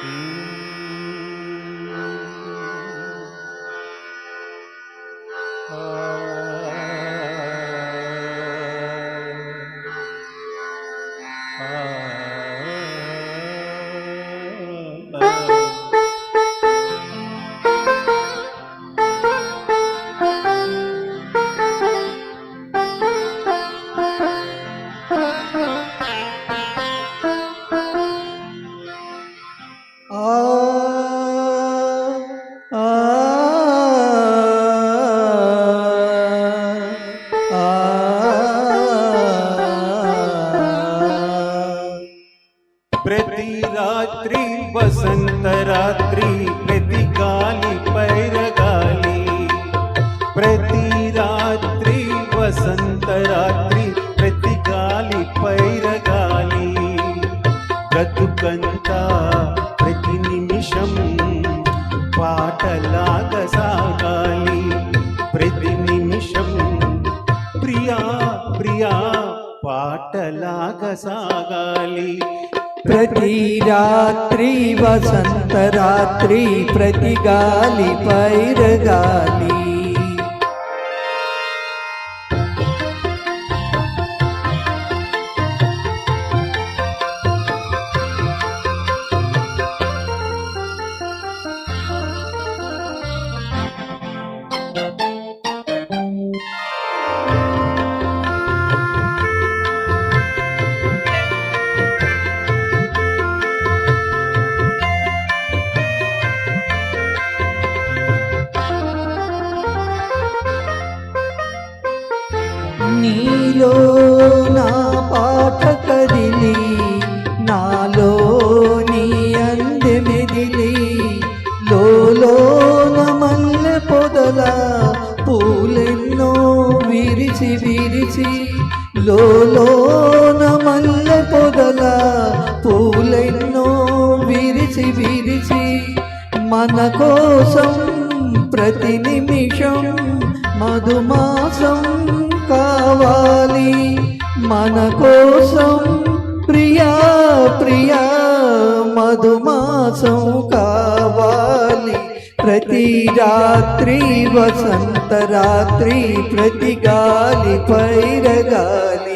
Mm. रात्रि गाली पैर गली ఎన్నో విరిచి విరిచి లోన మల్లె పొదల పూలెన్నో విరిచి విరిచి మన కోసం ప్రతి నిమిషం మధుమాసం కావాలి. మన కోసం ప్రియా ప్రియా మధుమాసం కావాలి ప్రతి రాత్రి వసంత రాత్రి ప్రతి గాలి పైరగాలి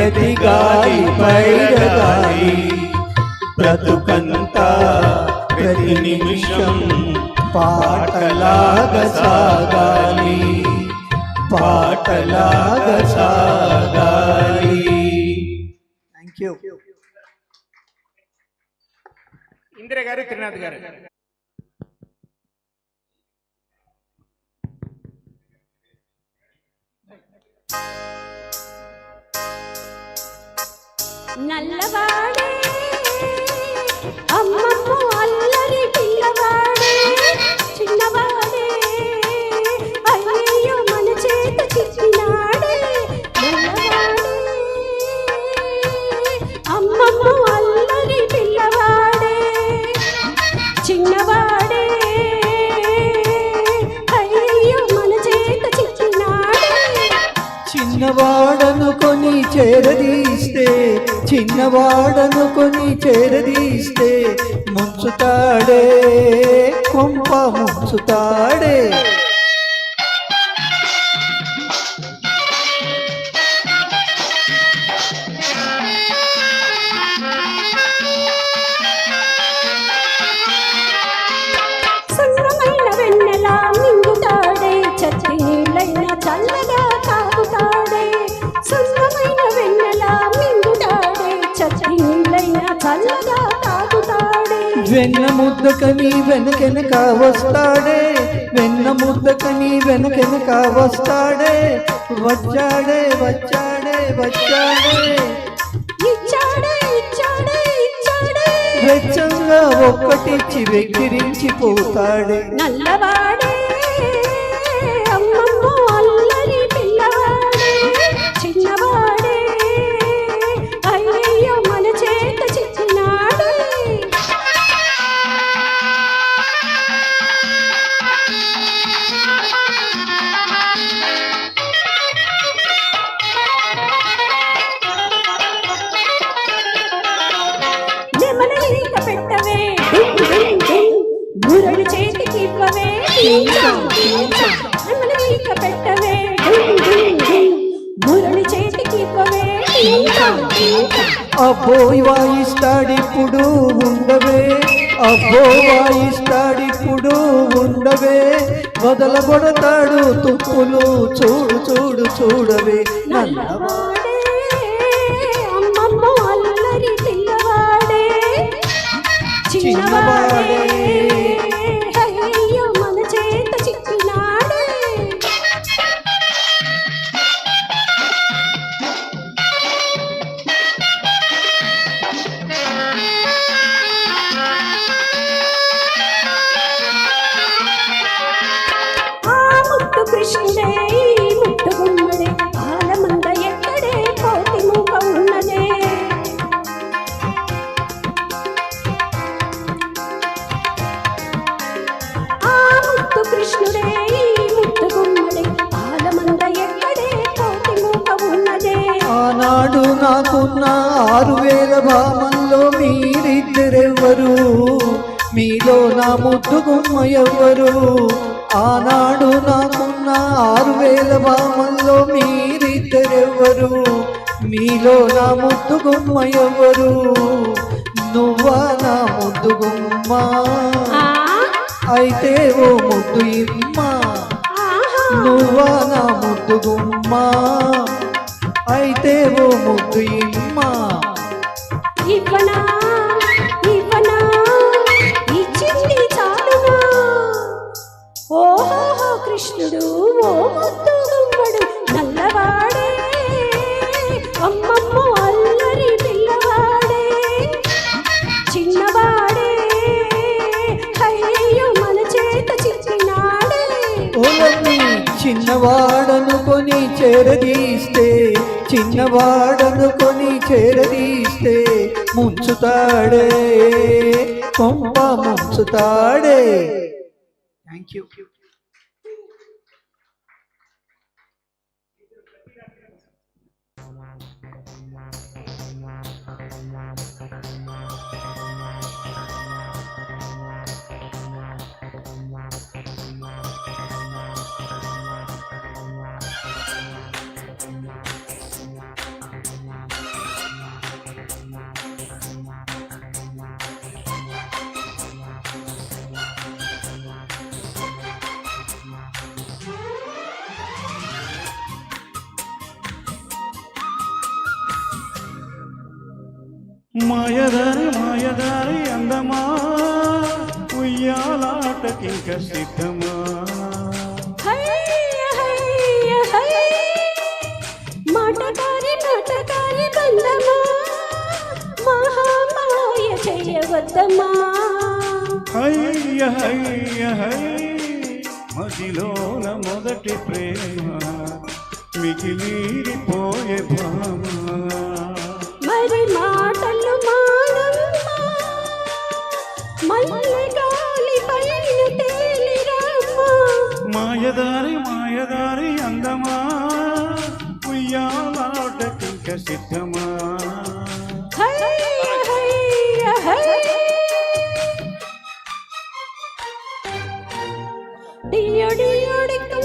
ప్రతి గాలి పైరగాలి బ్రతుకంతా ప్రతి నిమిషం పాటలాగా సాగాలి. పాటలాగా సాగాలి. థ్యాంక్ యూ ఇందిర గారు త్రినాథ్ గారు. నల్లవాడే అమ్మమ్మ అల్లరి పిల్లవాడే చిన్నవాడే అయ్యయ్యో మన చేత చిక్కినాడే నల్లవాడే. అమ్మమ్మ అల్లరి పిల్లవాడే చిన్నవాడే అయ్యయ్యో మన చిన్నవాడను చేరదీస్తే చిన్నవాడను కొని చేరదీస్తే ముంచుతాడే కొంప ముంచుతాడే. వెన్న ముద్దకని వెనకెనక వస్తాడే. వెన్న ముద్దకని వెనకెనక వస్తాడే. వచ్చాడే వచ్చాడే వచ్చాడే. వెచ్చంగా ఒక్కటిచ్చి వెక్కిరించి పోతాడే నల్లవాడే అబ్బో వాయిస్తాడిప్పుడు ఉండవే. అబ్బో వాయిస్తాడిప్పుడు ఉండవే. వదలగొడతాడు తుప్పులు చూడు చూడు చూడవే. నల్ల నల్లవాడే అమ్మమ్మ అల్లరి పిల్లవాడే. చిన్నవాడే ఆరు వేల భామంలో మీరిద్దరెవ్వరు? మీలో నా ముద్దు గుమ్మ ఎవ్వరు? ఆనాడు నాకున్న ఆరు వేల భామంలో మీరిద్దరెవ్వరు? మీలో నా ముద్దు గుమ్మ ఎవ్వరు? నువ్వా నా ముద్దు గుమ్మ? ఆ? అయితే ఓ ముద్దు ఇమ్మా. నువ్వా నా ముద్దు గుమ్మ? అయితే ఓ ముద్దు ఇమ్మా. ఇవ్వనా? ఇవ్వనా? ఇచ్చింది చాలునా? ఓహో కృష్ణుడు ఓ ముద్దు గుమ్మడు నల్లవాడే. అమ్మమ్మ అల్లరి పిల్లవాడే. చిన్నవాడే. అయ్యయ్యో మన చేత చిక్కినాడే. ఓలమ్మి చిన్నవాడనుకొని చేరదీస్తే చిన్నవాడనుకొని చేరదీస్తే ముంచుతాడే కొంప ముంచుతాడే థ్యాంక్ యూ మాయదారి మాయదారి అందమా? ఉయ్యాలాటకింక సిద్ధమా? హయ్య హయ్య హయ్య. మాటకారి మాటకారి బందమా మహామాయ చేయవద్దమా హయ్య హయ్య హై మదిలోన మొదటి ప్రేమ. మిగిలిపోయే భామ. మాయదారి మాయదారి అందమా? ఉయ్యాలాటకింక సిద్ధమా? హయ్య హయ్య హయ్య. డియో డియో డిక్కం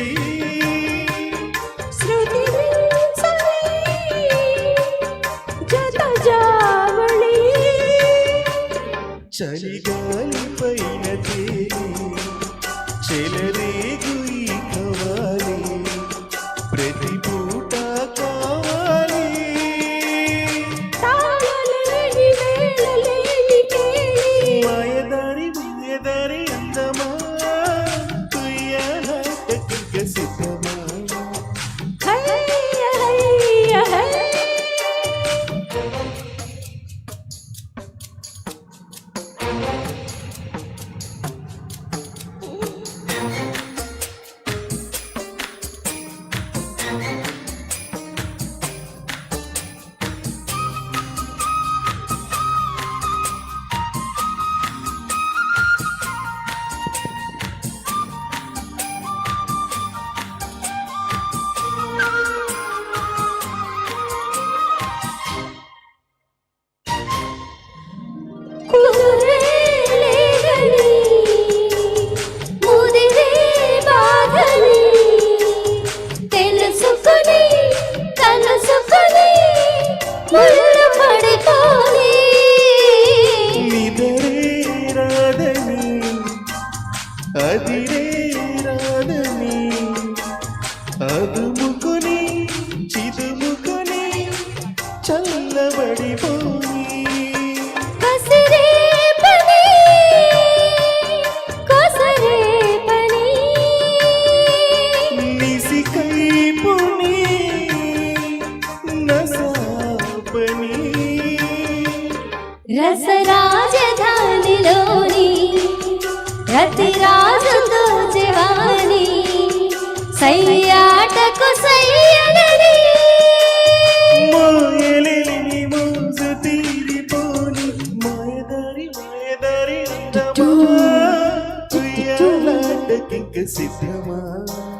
చలిగాలిపైన తేలి చెలరేగు que se te.